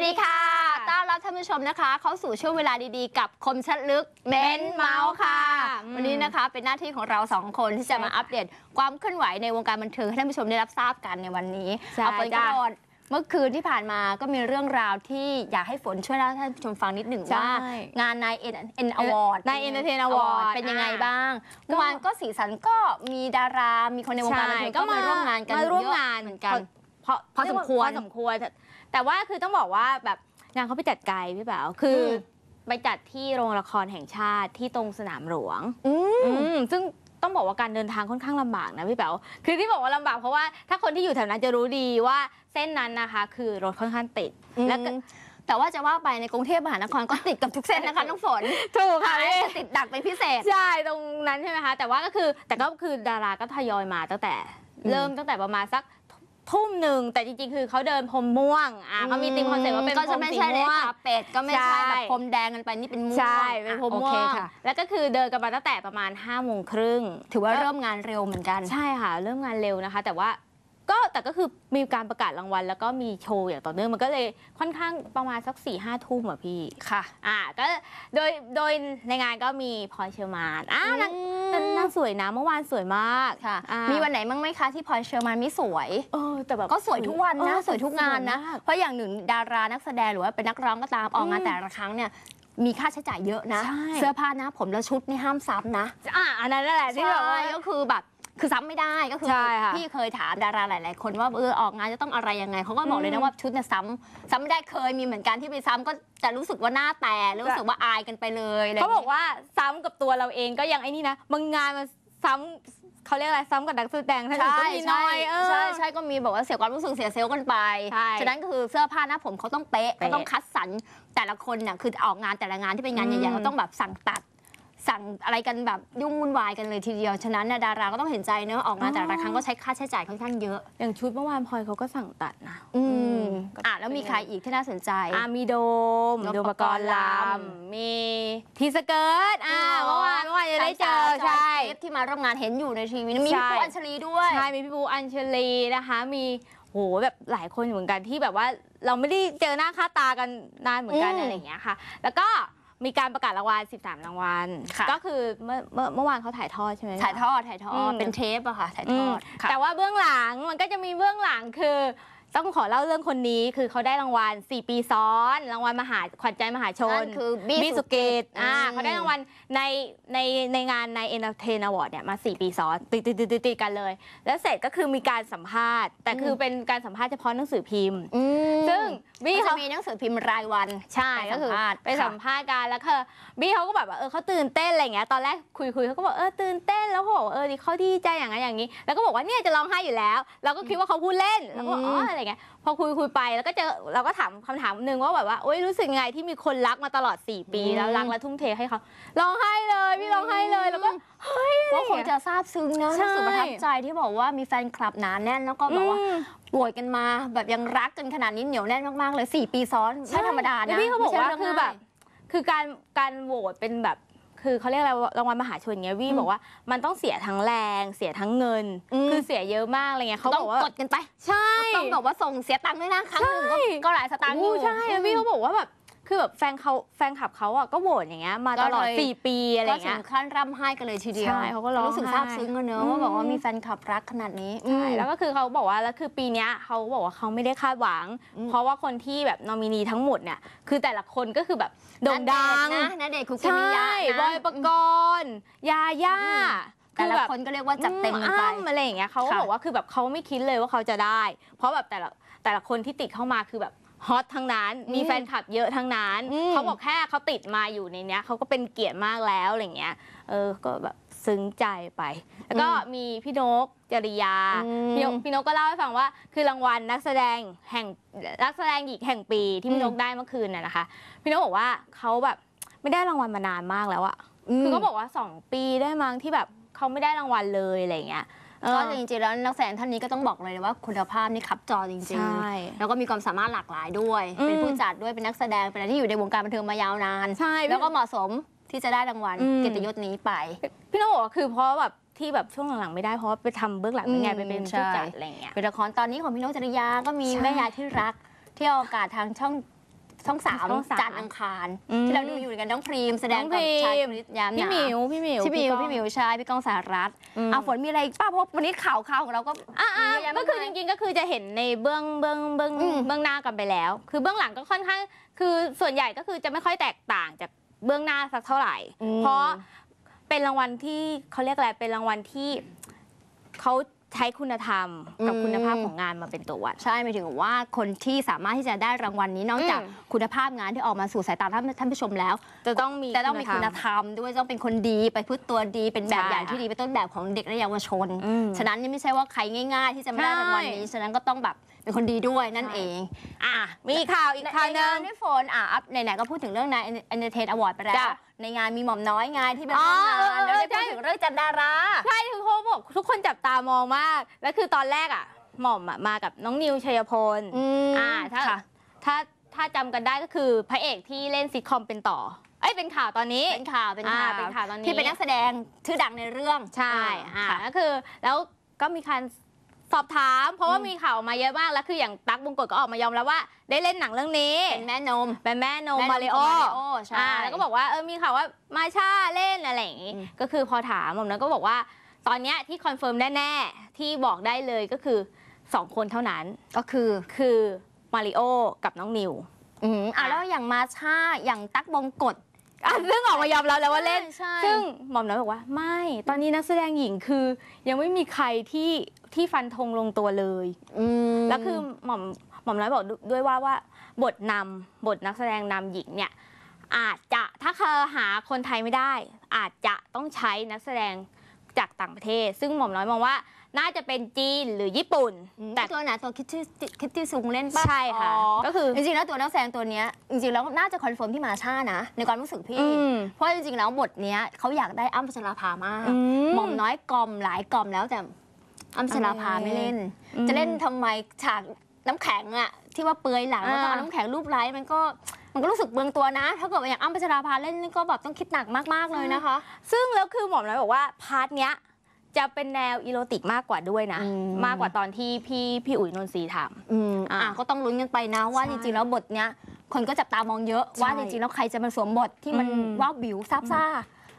วัสดีค่ะ ต้อนรับท่านผู้ชมนะคะ เข้าสู่ช่วงเวลาดีๆ กับคมชัดลึกเม้นเมาส์ค่ะอืมวันนี้นะคะเป็นหน้าที่ของเราสองคนที่จะมาใช่ค่ะอัปเดต ความเคลื่อนไหวในวงการบันเทิงให้ท่านผู้ชมได้รับทราบกันในวันนี้ใช่เอาฝนกระจ้ะโดดเมื่อคืนที่ผ่านมาก็มีเรื่องราวที่อยากให้ฝนช่วยเล่าให้ท่านผู้ชมฟังนิดหนึ่งใช่ว่า งานนายเอ็นเอ็นอวอร์ด Nine Entertain Award เป็นยังไงอ่าบ้างก็เมื่อวานก็สีสันก็มีดารามีคนในวงการบันเทิงก็มาร่วมงานกันมาร่วมเยอะงานเหมือนกันเพราะพอสมควรพอสมควร แต่แต่ว่าคือต้องบอกว่าแบบงานเขาไปจัดไกลพี่เป๋าคืออม ไปจัดที่โรงละครแห่งชาติที่ตรงสนามหลวง อืม อืมซึ่งต้องบอกว่าการเดินทางค่อนข้างลำบากนะพี่เป๋าคือที่บอกว่าลำบากเพราะว่าถ้าคนที่อยู่แถวนั้นจะรู้ดีว่าเส้นนั้นนะคะ คือรถค่อนข้างติด แล้แล้ววก็ ก็แต่ว่าจะว่าไปในกรุงเทพมหานครก็ติดกับทุกเส้นนะคะน้องฝนถูกค่ะอาจจะติดดักเป็นพิเศษ ใช่ตรงนั้นใช่ไหมคะ แต่ว่าก็คือแต่ก็คือดาราก็ทยอยมาตั้งแต่อืมเริ่มตั้งแต่ประมาณสัก ทุ่มหนึ่งแต่จริงๆ คือเขาเดินพรมม่วงอะเขามีธีมคอนเซ็ปต์ว่าเป็นก็พรจะมไม่สีใช่เลม่ยวงคาเป็ดก็ไม่ใช่ใช่ แบบพรมแดงกันไปนี่เป็นม่วงใช่ เป็นพรมอะม่วโองเคค่ะ แล้วก็คือเดินกันมาตั้งแต่ประมาณ5้าโมงครึ่ง ถือว่าเริ่มงานเร็วเหมือนกัน ใช่ค่ะ เริ่มงานเร็วนะคะ แต่ว่าก็แต่ก็คือมีการประกาศรางวัล แล้วก็มีโชว์อย่างต่อเนื่องมันก็เลยค่อนข้างประมาณสัก4ี่ห้าทุ่มอะพี่ ค่ะ อ่าก็โดยโดยในงานก็มีพลอยเชอร์มานอ่านางนางนางสวยนะเมื่อวานสวยมากค่ะ อ่ามีวันไหนบ้างไหมคะที่พลอยเชอร์มานไม่สวย เออแต่แบบ ก็สวยทุกวันนะ เออสวยทุกงานนะ สวยมากเพราะอย่างหนึ่งดารานักแสดงหรือว่าเป็นนักร้องก็ตามออกงานอืมแต่ละครั้งเนี่ยมีค่าใช้จ่ายเยอะนะ ใช่ เสื้อผ้าหนะผมและชุดนี่ห้ามซ้ำนะ อ่าอันนั้นนั่นแหละที่ใช่แบบว่าก็คือแบบ คือซ้ำไม่ได้ก็คือใช่ค่ะพี่เคยถามดาราหลาย ๆ คนว่าเออออกงานจะต้องอะไรยังไงเขาก็บอกเลยอืนะมว่าชุดเนี่ยซ้ำซ้ำไม่ได้เคยมีเหมือนกันที่ไปซ้ำก็จะรู้สึกว่าหน้าแตกรู้สึกว่าอายกันไปเลยะไรย่เขางงี้บอกว่าซ้ำกับตัวเราเองก็ยังไอ้นี่นะบางงานมันซ้ำเขาเรียกอะไรซ้ำกับนักแสดงท่านอื่นใช่ก็มีน้ใช่อยเออ ใช่ใช่ก็มีบอกว่าเสียความรู้สึกเสียเซลล์กันไป ใช่ฉะนั้นก็คือเสื้อผ้าหน้าผมเขาต้องเป๊ะเป๊ะเขาต้องคัดสรรแต่ละคนเนี่ยคือออกงานแต่ละงานที่เป็นงานอืใหญ่มๆเขาต้องแบบสั่งตัด สั่งอะไรกันแบบยุ่งวุ่นวายกันเลยทีเดียว ฉะนั้นเนี่ยดาราก็ต้องเห็นใจเนอะออกงานแต่ละครั้งก็ใช้ค่าใช้จ่ายค่อนข้างเยอะ อย่างชุดเมื่อวานพลอยเขาก็สั่งตัดนะอืมก็อะแล้วมีใครอีกที่น่าสนใจ อ่ามีโดมโดมโดมปกรณ์ลปกรณ์ลำมีทีสเกิร์ตอ่าเมื่อวานเมื่อวานจะได้เจอใช่ใช่ที่มาร่วมงานเห็นอยู่ในทีวีมีใช่ พี่ปูอัญชลีด้วย ใช่ มีพี่ปูอัญเชลีนะคะ มีโหแบบหลายคนอยู่เหมือนกันที่แบบว่าเราไม่ได้เจอหน้าค่าตากันนานเหมือนกันอืม อะไรอย่างเงี้ยค่ะ แล้วก็ มีการประกาศรางวัล 13 รางวัล ค่ะ ก็คือเมื่อเมื่อเมื่อวานเขาถ่ายทอดใช่ไหม ถ่ายทอดถ่ายทออืดมเป็นเทปอะค่ะ ถ่ายทอือมดค่ะ แต่ว่าเบื้องหลังมันก็จะมีเบื้องหลังคือ ต้องขอเล่าเรื่องคนนี้คือเขาได้รางวัล 4 ปีซ้อน รางวัลมหาขวัญใจมหาชนนั่นคือบี้บี้สุเกตอ่าอืมเขาได้รางวัลในในในงานใน Entertain Award เนี่ยมา 4 ปีซ้อนติดติดติดติดติดกันเลย แล้วเสร็จก็คือมีการสัมภาษณ์ แต่คือเป็นการสัมภาษณ์เฉพาะหนังสือพิมพ์ อืม ซึ่ง บี้ก็จะเขามีหนังสือพิมพ์รายวันใช่ไปก็คือสัมภาษณ์ไปสัมภาษณ์กันแล้วคือบี้เขาก็แบบว่าเออเขาตื่นเต้นอะไรอย่างเงี้ยตอนแรกคุยคุยเขาก็บอกเออตื่นเต้นแล้วเขาบอกว่าเออดิเขาดีใจอย่างนั้นอย่างนี้ แล้วก็บอกว่าเนี่ยจะร้องไห้อยู่แล้วเราก็คิดว่าเขาพูดเล่นแล้วก็บอกอ๋ออะไรเงี้ยพอคุยคุยไปแล้วก็เจอเราก็ถามคำถามหนึ่งว่าแบบว่าโอ๊ยรู้สึกไงที่มีคนรักมาตลอด 4 ปีแล้วรักและทุ่มเทให้เขาร้องไห้เลยพี่ร้องไห้เลยแล้วก็ว่าคงจะซาบซึ้งนะใช่รู้สึกประทับใจที่บอกว่ามีแฟนคลับหนาแน่นแล้วก็แบบว่าอืม โหวตกันมาแบบยังรักกันขนาดนี้เหนียวแน่นมากๆเลย 4 ปีซ้อนไม่ธรรมดาแล้นะวพี่เขาบอกว่าไม่ใช่คือเรื่งแบง่ยบคือการการโหวตเป็นแบบคือเขาเรียกอะไรรางวัลมหาชนเงี้ยวี่อืมบอกว่ามันต้องเสียทั้งแรงเสียทั้งเงินอืมคือเสียเยอะมากอะไรเงี้ยเขาต้บองอกว่ากดกันไป ใช่ต้องแบบว่าส่งเสียตังค์ด้วยนะครั้งหนึ่งก็ใช่ก็หลายสตางค์อยู่ใช่แล้ววี่เขาบอกว่าแบบ คือแบบแฟนเขาแฟนคลับเขาอะก็โหวตอย่างเงี้ยมาตลอดก็เลย สี่ปีอะไรก็เงี้ถึยงขั้นร่ำไห้กันเลยทีเดียวใช่เขาก็ร้องรู้สึกไห้ ซาบซึ้งกันเนอะอืมว่าบอกว่ามีแฟนคลับรักขนาดนี้ใช่แล้วก็คือเขาบอกว่าแล้วคือปีเนี้ยเขาบอกว่าเขาไม่ได้คาดหวัง อืม เพราะว่าคนที่แบบนอมินีทั้งหมดเนี่ยคือแต่ละคนก็คือแบบโด่งดังนะณเดชน์คุใชกิมิยะ่นะบอยปกรณ์ยาย่าแต่ละแบบคนก็เรียกว่าจัดเต็มกันไป อ้ำอะไรอย่างเงี้ยเขาก็ค่ะ บอกว่าคือแบบเขาไม่คิดเลยว่าเขาจะได้ เพราะแบบแต่ละแต่ละคนที่ติดเข้ามาคือแบบ ฮอตทั้งนั้น มีอืมแฟนคลับเยอะทั้งนั้นอืมเขาบอกแค่เขาติดมาอยู่ในเนี้ยเขาก็เป็นเกียรติมากแล้วอะไรเงี้ย เออ ก็แบบซึ้งใจไป แล้วก็มีพี่นกจริยาอืมพี่นกพี่นกก็เล่าให้ฟังว่า คือรางวัลนักแสดงแห่งนักแสดงหญิงแห่งปีที่พี่นกได้เมื่อคืนน่ะนะคะ พี่นกบอกว่าเขาแบบไม่ได้รางวัลมานานมากแล้วอะคือเขาบอกว่า 2 ปีได้มั้งที่แบบเขาไม่ได้รางวัลเลยอะไรเงี้ยเออ ก็จริงๆแล้วนักแสดงท่านนี้ก็ต้องบอกเลยว่าคุณภาพนี่ขับจอจริงใช่ๆแล้วก็มีความสามารถหลากหลายด้วยอืมเป็นผู้จัดด้วยเป็นนักแสดงเป็นอะไรที่อยู่ในวงการบันเทิงมายาวนานใช่แล้วก็เหมาะสมที่จะได้รางวัลอืมเกียรติยศนี้ไป พี่นกบอกว่าคือเพราะแบบที่แบบช่วงหลังๆไม่ได้เพราะว่าไปทำเบื้องหลังเป็นไงอืมไปเป็นใช่ผู้จัดอะไรเงี้ยเป็นละครตอนนี้ของพี่นกจริยาก็มีใช่แม่ยายที่รักที่ออกอากาศทางช่อง ช่องสามช่องสาม จันทร์อังคารอืมที่เราดูอยู่กันน้องพรีม แสดงน้องกับพรีมชายชนิดยามพี่หหนามิวพี่หมิวพี่มิวก้อง พี่มิวใช่พี่ก้องสหรัฐอืม อะฝนมีอะไรอีกป้าเพราะวันนี้ข่าวข่าวของเราก็อะอะเยอะแยะก็มากคือมาจยริงๆก็คือจะเห็นในเบื้องเบื้องเบื้องอืม เบื้องหน้ากันไปแล้ว คือเบื้องหลังก็ค่อนข้างคือส่วนใหญ่ก็คือจะไม่ค่อยแตกต่างจากเบื้องหน้าสักเท่าไหร่ อืม เพราะเป็นรางวัลที่เขาเรียกอะไรเป็นรางวัลที่เขา ใช้คุณธรรมกับอืมคุณภาพของงานมาเป็นตัววัดใช่หมายถึงว่าคนที่สามารถที่จะได้รางวัลนี้นอกจากอืมคุณภาพงานที่ออกมาสู่สายตาท่านท่านผู้ชมแล้ว จะต้องมีจะต้องมีคุณธรรมด้วยต้องเป็นคนดีไปพูดตัวดีเป็นแบบใช่อย่างที่ดีเป็นต้นแบบของเด็กและเยาวชนอืมฉะนั้นนี่ไม่ใช่ว่าใครง่าย ๆ ที่จะมาได้ใช่รางวัลนี้ฉะนั้นก็ต้องแบบ เป็นคนดีด้วยนั่นใช่เองอะมีข่าวอีกข่าวหนึง ในด้วยโฟนอะอัพไหนๆก็พูดถึงเรื่องนายเอนเตอร์เทนอวอร์ดไปแล้จ้ะว ในงานมีหม่อมน้อยไงานที่เป็นอ๋อเรื่องงานเออ แล้วได้ใช่พูดถึงเรื่องจันดารา ใช่คือเขาบอกทุกคนจับตามองมาก แล้วคือตอนแรกอะ หม่อมอะมากับน้องนิวชัยพลอ่าถ้าค่ะถ้าถ้าจำกันได้ก็คือพระเอกที่เล่นซิทคอมเป็นต่อ เอ้ยเป็นข่าวตอนนี้ เป็นข่าวเป็นข่าวอ่าเป็นข่าวตอนนี้ ที่เป็นนักแสดงชื่อดังในเรื่องใช่อ่าค่ะ ก็คือแล้วก็มีการ สอบถาม เพราะว่าอืมมีข่าวออกมาเยอะมากแล้วคืออย่างตั๊กบงกฎก็ออกมายอมแล้วว่า ได้เล่นหนังเรื่องนี้เป็นแม่นมเป็นแม่โนแม่นมมาริโอของมาริโอใช่อ่าแล้วก็บอกว่าเออมีข่าวว่ามาชาเล่นอะไรอย่างงี้อืมก็คือพอถามผมนั้นก็บอกว่า ตอนเนี้ยที่คอนเฟิร์มแน่ๆที่บอกได้เลยก็คือสองคนเท่านั้นก็คือคือมาริโอกับน้องนิวอืมอะแล้วอย่างมาชาอย่างตั๊กบงกฎอะซึ่งออกมายอมรับแล้วว่าเล่นใช่ซึ่งหม่อมน้อยบอกว่า ไม่ ตอนนี้นักแสดงหญิงคือ ยังไม่มีใครที่ ที่ฟันธงลงตัวเลย อืม แล้วคือหม่อมหม่อมน้อยบอกด้วยว่าว่าบทนำบทนักแสดงนำหญิงเนี่ยอาจจะถ้าเขาหาคนไทยไม่ได้ อาจจะต้องใช้นักแสดงจากต่างประเทศ ซึ่งหม่อมน้อยมองว่าน่าจะเป็นจีนหรือญี่ปุ่น แต่แต่ตัวไหนตัวคิตตี้คิตตี้ซุงเล่นปะใช่ค่ะ อ๋อก็คือจริงๆแล้วตัวนักแสดงตัวเนี้ยจริงๆแล้วน่าจะคอนเฟิร์มที่มาชานะ ในความรู้สึกพี่ อืม เพราะจริงๆแล้วบทเนี้ยเขาอยากได้อ้ำพัชราภามากอืหม่อมน้อยกล่อมหลายกล่อมแล้วแต่ อ้ำพัชราภาไม่เล่นอืมจะเล่นทำไมฉากน้ำแข็งอะที่ว่าเปลือยหลังแล้วก็อ่าเอาน้ำแข็งรูปไร้มันก็มันก็รู้สึกเบืองตัวนะ ถ้าเกิดว่าอย่างอ้ำพัชราภาเล่นนี่ก็แบบต้องคิดหนักมาก ๆ เลยนะคะ ซึ่งแล้วคือหม่อมน้อยบอกว่า พาร์ทเนี้ยจะเป็นแนวอีโรติกมากกว่าด้วยนะอืมมากกว่าตอนที่พี่พี่อุ๋ยนนทรีทำอืมอะอะก็ต้องลุ้นกันไปนะว่าใช่จริงๆแล้วบทเนี้ยคนก็จับตามองเยอะใช่ว่าจริงๆแล้วใครจะมาสวมบทที่มันอืมว้าวบิวซาบซ่า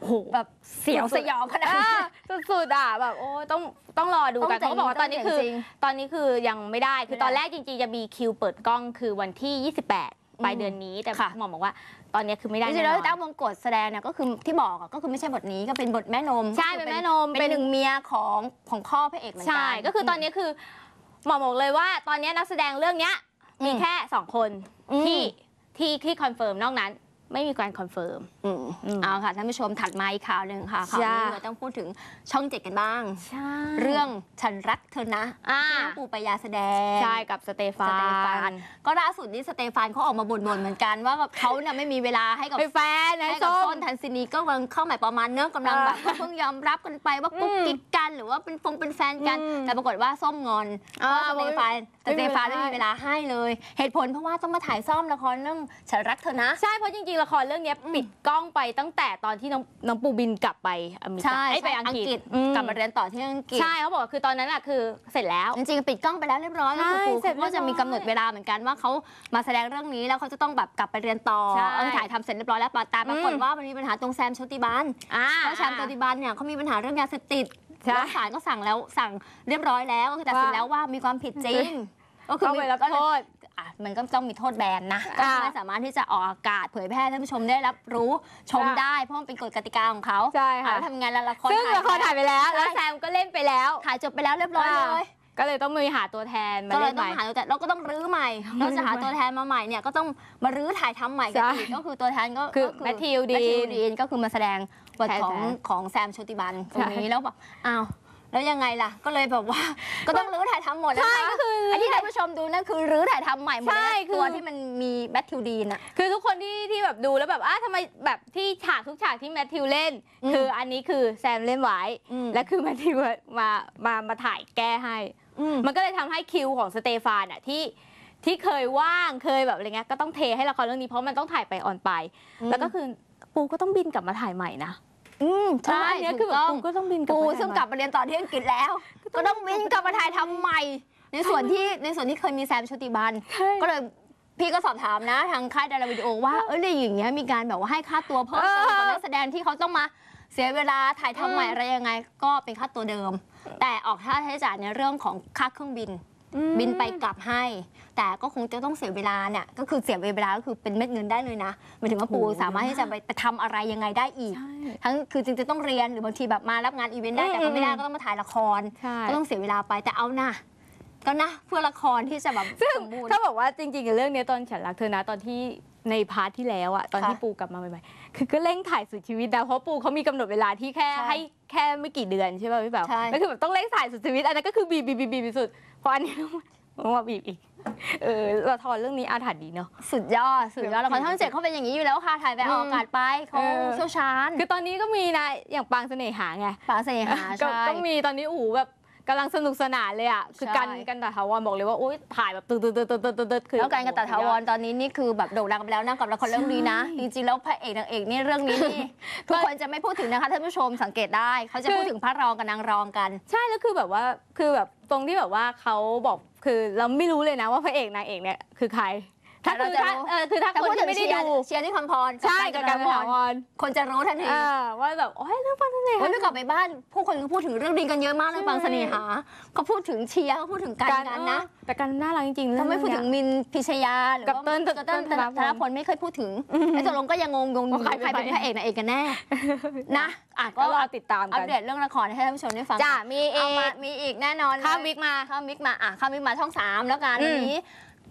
โอ้โหแบบเสียวสยองขนาดอ่านี้สุดๆอะแบบโอ้ต้องต้องรอดูกันต้เขางก็บอกว่าตอนนี้คือ จริงตอนนี้คือยังไม่ได้คือไม่ได้ตอนแรกจริงๆจะมีคิวเปิดกล้องคือวันที่ 28ปลายอืมเดือนนี้แต่ค่ะ หมอบอกว่าตอนนี้คือไม่ได้จริแน่งๆแล้วนอนตั้งวงกฎแสดงเนี่ยก็คือที่บอกอะก็คือไม่ใช่บทนี้ก็เป็นบทแม่นมใช่ก็คือเป็นแม่นมเป็นหนึ่งเมียของของพ่อพระเอกเหมือนกั ใช่ ก็คือตอนนี้คือหมอบอกเลยว่า ตอนนี้นักแสดงเรื่องเนี้ยมีอืมแค่สองคนอืม ที่ที่ที่คอนเฟิร์มนอกนั้น ไม่มีการคอนเฟิร์มอืมอืมเอาค่ะท่านผู้ชมถัดมาอีกข่าวหนึ่งค่ะข่าวจ้านี้เราต้องพูดถึงช่องเจ็ดกันบ้างใช่เรื่องฉันรักเธอนะอ่าที่น้องปูปายาแสดงใช่กับสเตฟาสเตฟานนก็ล่าสุดนี้สเตฟานเขาออกมาบ่นๆเหมือนกันว่าแบบเขาเนี่ยไม่มีเวลาให้กับเป็นแฟนนะให้กับส้ต้มนทันซินีก็กำลังเข้าหมายประมาณเนื้อะกำลังแบบอ่าเพิ่งยอมรับกันไปว่ากุ๊กอืมกิ๊ก กันหรือว่าเป็นฟงเป็นแฟนกันอืมแต่ปรากฏว่าส้มงอนเพอ่าราะว่าสเตฟานไม่สมีเตฟานเวลาไม่มีเวลาให้เลย เหตุผลเพราะว่าต้องมาถ่ายซ่อมละครเรื่องฉันรักเธอนะ ใช่เพราะจริงๆละครเรื่องเนี้ยปิดกล้องไปตั้งแต่ตอนที่น้องน้องปูบินกลับไปอเมริกาใช่เอ้ยไปอังกฤษอืมกลับมาเรียนต่อที่อังกฤษใช่เขาบอกว่าคือตอนนั้นอะคือเสร็จแล้ว จริงๆปิดกล้องไปแล้วเรียบร้อยแล้วใช่ครูเสร็จเขาก็จะมีเรียบร้อยกำหนดเวลาเหมือนกันว่าเขามาแสดงเรื่องนี้แล้วเขาจะต้องแบบกลับไปเรียนต่อใช่เออถ่ายทำเสร็จเรียบร้อยแล้วแต่ปรากฏอืมว่ามันมีปัญหาตรงแซมโชติบานอ่าเพราะแชมป์โชติบานเนี่ยเขามีปัญหาเรื่องยาเสพติดใช่ แล้วศาลก็สั่งแล้วสั่งเรียบร้อยแล้วก็คือตัดสินว่าแล้วว่ามีความผิดจริง ก็คือต้องไปรับก็เลโทยษอะมันก็ต้องมีโทษแบนนะก็อ่าไม่สามารถที่จะออกอากาศเผยแพร่ให้ท่านผู้ชมได้รับรู้ชมค่ะได้เพราะมันเป็นกฎกติกาของเขาใช่ค่ะอะทำงานแล้วละครซึ่งละครถ่ายไปแล้วแล้วใช่แซมก็เล่นไปแล้วถ่ายจบไปแล้วเรียบร้อยเลย ก็เลยต้องมีหาตัวแทนมาก็เลเล่ยนต้ใหองม่หาตัวแต่เราก็ต้องรื้อใหม่เราจะหาตัวแทนมาใหม่เนี่ยก็ต้องมารื้อถ่ายทำใหม่กันใช่อีกก็คือตัวแทนก็คือก็แมทธิวดีแมทธิวดีนก็คือมาแสดงบทแทนของแซมของแซมโชติบันตใช่รงนี้แล้วแบบอ้าวแล้วยังไงล่ะ ก็เลยแบบว่า ก็ต้องรื้อถ่ายทำหมดนะใช่คะ ก็คือไอ้ที่ท่านผู้ชมดูนั่นคือรื้อถ่ายทำใหม่หมดเลยใช่นะคือ ตัวที่มันมีแมทธิวดีนอะ คือทุกคนที่ที่แบบดูแล้วแบบอ้าทำไมแบบที่ฉากทุกฉากที่แมทธิวเล่น อืม คืออันนี้คือแซมเล่นไว้อืมและคือแมทธิวมามามาถ่ายแก้ให้ อืม มันก็เลยทำให้คิวของสเตฟานอะที่ที่เคยว่างเคยแบบอะไรเงี้ยก็ต้องเทให้ละครเรื่องนี้เพราะมันต้องถ่ายไปออนไป แล้วก็คือปูก็ต้องบินกลับมาถ่ายใหม่นะอืมใช่อันเนี้ยถูคือกแบบต้องปูก็ต้องบินกลับปูมาถ่ายซึ่งใหม่กลับมาเรียนต่อที่อังกฤษแล้ว ก็ต้องบินกลับมาถ่ายทำใหม่ ในส่วนที่ในส่วนที่เคยมีแซมโชติบัน ใช่ ก็เลยพี่ก็สอบถามนะ ทางค่ายดาราวิดีโอว่า เออในอย่างเงี้ยมีการแบบว่าให้ค่าตัวเพิ่มเติมกับนักแสดงที่เขาต้องมา เสียเวลาถ่ายทำใหม่อะไรยังไงก็เป็นค่าตัวเดิม แต่ออกค่าใช้จ่ายในเรื่องของค่าเครื่องบิน บินไปกลับให้ แต่ก็คงจะต้องเสียเวลาเนี่ยก็คือเสียเวลาก็คือเป็นเม็ดเงินได้เลยนะหมายถึงว่าปูโอ้โหสามารถที่จะไปไปทำอะไรยังไงได้อีกใช่ทั้งคือจริงๆต้องเรียนหรือบางทีแบบมารับงานอีเวนต์ได้แต่ก็ไม่ได้อืมก็ต้องมาถ่ายละครใช่ก็ต้องเสียเวลาไปแต่เอานะก็นะเพื่อละครที่จะแบบสมบูรณ์ถ้าบอกว่าจริงๆกับเรื่องเนี้ยตอนฉันรักเธอนะตอนที่ ในพาร์ทที่แล้วอะตอนค่ะที่ปูกลับมาใหม่ๆคือก็เร่งถ่ายสุดชีวิตนะเพราะปูเขามีกำหนดเวลาที่แค่ใช่ให้แค่ไม่กี่เดือนใช่ป่ะพี่แบบใช่แล้วคือแบบต้องเร่งถ่ายสุดชีวิตอันนั้นก็คือบีบบีบบีบบีบสุดเพราะอันนี้ต้องมาบีบอีกเออละครเรื่องนี้อาถรรพ์ดีเนาะสุดยอด สุดยอดละครช่องเจ็ดเขาเป็นอย่างนี้อยู่แล้วค่ะถ่ายไปออกอากาศไปเขาเออเชี่ยวชาญคือตอนนี้ก็มีนะอย่างปางเสน่หาไงปางเสน่หาก็ใช่ก็มีตอนนี้อู๋แบบ กำลังสนุกสนานเลยอะคือใช่ กันกันตะถาวรบอกเลยว่าอุ้ยถ่ายแบบตึ๊ดตึ๊ดตึ๊ดตึ๊ดตึ๊ดตึ๊ดคือ แล้วการกันตะถาวรตอนนี้นี่คือแบบโด่งดังไปแล้วนะกับละครเรื่องนี้นะ จริงๆแล้วพระเอกนางเอกนี่เรื่องนี้นี่ ทุกคนจะไม่พูดถึงนะคะท่านผู้ชมสังเกตได้ เขาจะพูดถึงพระรองกับนางรองกัน ใช่แล้วคือแบบว่าคือแบบตรงที่แบบว่าเขาบอกคือเราไม่รู้เลยนะว่าพระเอกนางเอกเนี่ยคือใคร ถ้าเราคือจะถ้ารู้เออคือถ้าถ้าคนพูดถึที่งไม่ได้เชียร์ดูเชียร์ที่คำพรใช่กักับบกาการรพถารวรคนจะรู้ทันทีอ่าว่าแบบโอ้ยเรื่องปางเสน่เฮ้หายไม่กลับไปบ้าน ผู้คนก็พูดถึงเรื่องนี้กันเยอะมากเลยใช่บางเสน่หาเขาพูดถึงเชียร์เขาพูดถึงกันกันนะเออแต่การน่ารักจริงๆเขาไม่พูดถึงมินพิชยาหรือกับว่าเติ้ลกับเติ้ลเติ้ลธนพลธนพลไม่เคยพูดถึงไอ้ตกลงก็ยังงงงๆอยู่ว่าใครเป็นใครเป็นพระเอกนางเอกกันแน่นะอะก็ก็รอติดตามอักัปนเดตเรื่องละครให้ท่านผู้ชมได้ฟังจ้ามีเอเอามางมีอีกแน่นอนเลยข้ามวิกมาข้ามวิกมาอะข้ามวิกมาช่องสามแล้วกันอืมวันนี้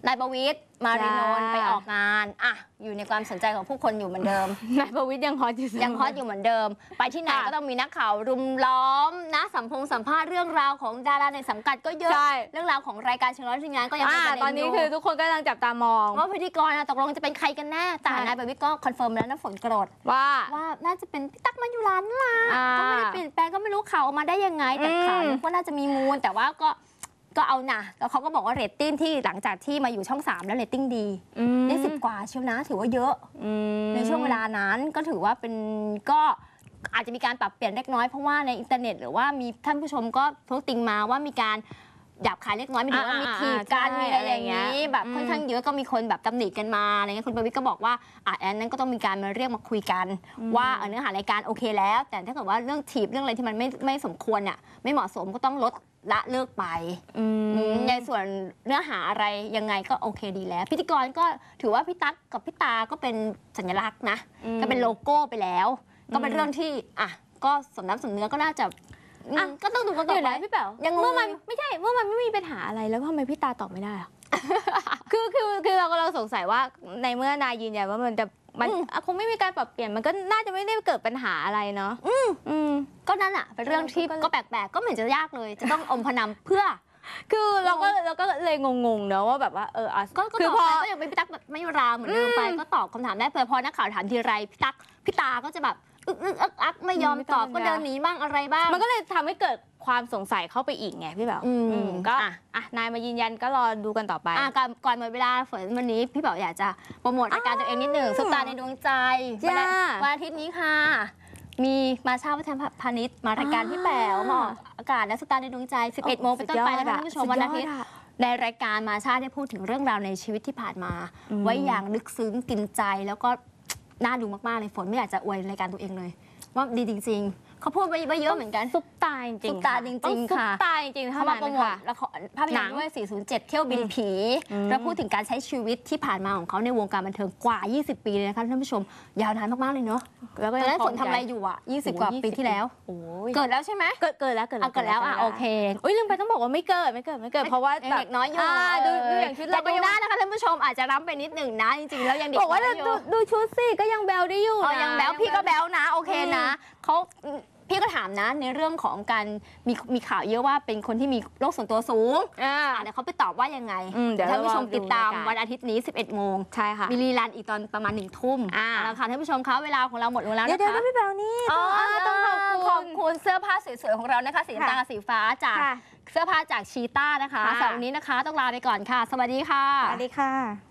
นายประวิตรมารินนท์จ้าไปออกงานอะอยู่ในความสนใจของผู้คนอยู่เหมือนเดิม นายประวิทย์ยังฮอตอยู่เสมยังฮอตอยู่เหมือนเดิม ไปที่ไหนค่ะก็ต้องมีนักข่าวรุมล้อมนะสัมพงสัมภาษณ์เรื่องราวของดาราในสังกัดก็เยอะใช่ เรื่องราวของรายการเชิงร้อนชิงงานก็ยังเป็นอ่าประเด็นตอนนี้ยู่คือทุกคนก็กำลังจับตามอง ว่าพิธีกรอะตกลงจะเป็นใครกันแน่แต่ใช่ นายประวิตรก็คอนเฟิร์มแล้วนะฝนกรดว่า ว่าน่าจะเป็นพี่ตั๊กมายุรานั่นล่ะอ่าก็ไม่ได้เปลี่ยนแปลงก็ไม่รู้ข่าวออกมาได้ยังไงแต่อืม ข่าวนึกว่าน่าจะมีมูล แต่ว่าก็ ก็เอานะแล้วเขาก็บอกว่าเรตติ้งที่หลังจากที่มาอยู่ช่อง 3 แล้วเรตติ้งดีอืมได้สิบกว่าเชียวนะ ถือว่าเยอะอืมในช่วงเวลานั้นก็ถือว่าเป็นก็อาจจะมีการปรับเปลี่ยนเล็กน้อยเพราะว่าในอินเทอร์เน็ต หรือว่ามีท่านผู้ชมก็โพสต์ติงมาว่ามีการ หยาบคายเล็กน้อยไม่ถึงว่าอ่ามีอ่าถีบกันใช่มีอะไรอย่างนี้อะไรอย่างเงี้ยแบบอืมค่อนข้างเยอะก็มีคนแบบตำหนิกันมาอะไรเงี้ยคุณประวิตรก็บอกว่าอะอันนั้นก็ต้องมีการมาเรียกมาคุยกัน ว่าเออเนื้อหารายการโอเคแล้ว แต่ถ้าเกิดว่าเรื่องถีบเรื่องอะไรที่มันไม่ไม่สมควรเนี่ยไม่เหมาะสมก็ต้องลดละเลิกไปอืมอืมในส่วนเนื้อหาอะไรยังไงก็โอเคดีแล้ว พิธีกรก็ถือว่าพี่ตั๊กกับพี่ตาก็เป็นสัญลักษณ์นะอืมก็เป็นโลโก้ไปแล้ว ก็เป็นอืมเรื่องที่อะก็สมน้ำสมเนื้อก็น่าจะ อืมอะก็ต้องดูกันต่เดี๋อยวไป นะพี่แป๋วยังงง เมื่อมันไม่ใช่เมื่อมันไม่มีปัญหาอะไรแล้วทำไมพี่ตาตอบไม่ได้อะ คือคือคือเราก็เราสงสัยว่าในเมื่อนายยืนยันว่ามันจะมันอืม อะคงไม่มีการปรับเปลี่ยนมันก็น่าจะไม่ได้เกิดปัญหาอะไรเนาะอืม ก็นั่นอะเป็นเรื่องที่ก็ก็แปลกๆ ก็ไม่เห็นจะยากเลย จะต้องอมพนำเพื่อ คือเราก็เราก็เลยงงๆเนอะว่าแบบว่าเอออะก็ก็คือตอบพอ ไปก็ยังเป็นพี่ตั๊กแบบไม่ราเหมือนเดิมไป ก็ตอบคำถามได้เผื่อพอนักข่าวถามทีไรพี่ตั๊กพี่ตาก็จะแบบ อึกอึกอักอักไม่ยอมตอบก็เดินหนีบ้างอะไรบ้าง มันก็เลยทำให้เกิดความสงสัยเข้าไปอีกไงพี่แบบอืมอืม ก็อะอะนายมายืนยันก็รอดูกันต่อไป อะก่อนก่อนหมดเวลาฝนวันนี้พี่เป๋าอยากจะโปรโมทรายการตัวเองนิดหนึ่งซุปตาในดวงใจจ้า วันอาทิตย์นี้ค่ะ มีมาชาวัฒนพาณิชย์มารายการพี่แป๋วมาออกอากาศและซุปตาในดวงใจ 11โมงเป็นต้นไปแล้วท่านผู้ชมวันอาทิตย์ในรายการมาชาได้พูดถึงเรื่องราวในชีวิตที่ผ่านมา อืมไว้อย่างลึกซึ้งกินใจแล้วก็ น่าดูมากๆเลยฝนไม่อยากจะอวยรายการตัวเองเลย ว่าดีจริง ๆ เขาพูดไว้ไว้เยอะเหมือนกันซุปตาจริงๆซุปตาค่ะจริงๆต้องซุปค่ะ ตาจริงๆเขาเท่ามานั้นโปรโมทค่ะ ละครภาพยหนันตง ร์ด้วย 407 เที่ยวบินผีอืมแล้วพูดถึงการใช้ชีวิตที่ผ่านมาของเขาในวงการบันเทิงกว่า 20 ปีเลยนะคะท่านผู้ชม ยาวนานมากๆเลยเนาะแล้วตก็อนนั้นคฝล้นงทำอะไรใจอยู่อะ 20 กว่าปีที่แล้ว โอ้ยเกิดแล้วใช่ไหมเกิดเกิดแล้วเกิดแล้วอะเกิดแล้วอะโอเคอุ้ยลืมไปต้องบอกว่าไม่เกิดไม่เกิดไม่เกิดเพราะว่ายังแบบ เด็กน้อยอยู่าดูเอดูออย่างชุดแต่เราก็ดูยัง หน้านะคะท่านผู้ชมอาจจะรับไปนิดหนึ่งนะจริงๆแล้วยังเด็กบอกว่าน้อยอยู่ดูดูชุดสิก็ยังแบลได้อยู่อ๋อนะยังแบลพี่ก็แบลนะ โอเคนะอืมเขา พี่ก็ถามนะในเรื่องของการมีมีข่าวเยอะว่าเป็นคนที่มีโรคส่วนตัวสูงอ่าอะเดี๋ยวเขาไปตอบว่ายังไงอืมเดี๋ยวท่านผู้ชมรอดูติดตามรายการวันอาทิตย์นี้ 11 โมงใช่ค่ะมีรีลันอีกตอนประมาณหนึ่งทุ่มอ่าเแล้วค่ะท่านผู้ชมคะเวลาของเราหมดลงแล้วเดี๋ยวนะเดี๋ยวคะพี่แบลนี่อ๋อต้องอ่าต้องขอบคุณขอบคุณเสื้อผ้าสวยๆของเรานะคะสีน้ำตาลค่ะกับสีฟ้าจากค่ะเสื้อผ้าจากชีต้านะคะค่ะสำหรับวันนี้นะคะ ต้องลาไปก่อนค่ะ สวัสดีค่ะสวัสดีค่ะ